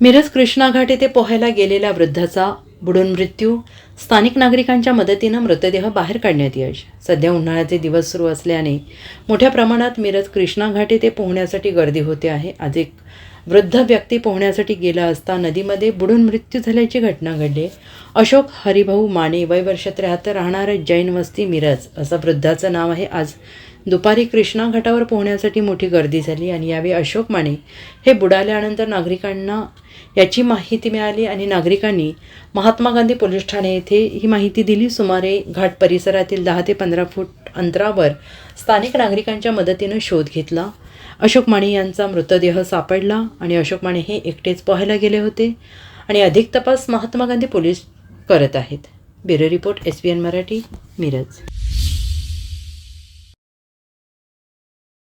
मिरज कृष्णा घाट येथे पोहायला गेलेल्या वृद्धाचा बुडून मृत्यू. स्थानिक नागरिकांच्या मदतीनं मृतदेह बाहेर काढण्यात यश. सध्या उन्हाळ्याचे दिवस सुरू असल्याने मोठ्या प्रमाणात मिरज कृष्णा घाट येथे पोहण्यासाठी गर्दी होते आहे. आज एक वृद्ध व्यक्ती पोहण्यासाठी गेला असता नदीमध्ये बुडून मृत्यू झाल्याची घटना घडली. अशोक हरिभाऊ माने वय वर्ष त्र्याहत्तर राहणारं जैन वस्ती मिरज असं वृद्धाचं नाव आहे. आज दुपारी कृष्णा घाटावर पोहण्यासाठी मोठी गर्दी झाली आणि यावेळी अशोक माने हे बुडाल्यानंतर नागरिकांना याची माहिती मिळाली आणि नागरिकांनी महात्मा गांधी पोलीस ठाणे येथे ही माहिती दिली. सुमारे घाट परिसरातील दहा ते पंधरा फूट अंतरावर स्थानिक नागरिकांच्या मदतीनं शोध घेतला. अशोक माने यांचा मृतदेह सापडला आणि अशोक माने हे एकटेच पोहायला गेले होते आणि अधिक तपास महात्मा गांधी पोलीस करत आहेत. Bureau report S B N Marathi Miraj.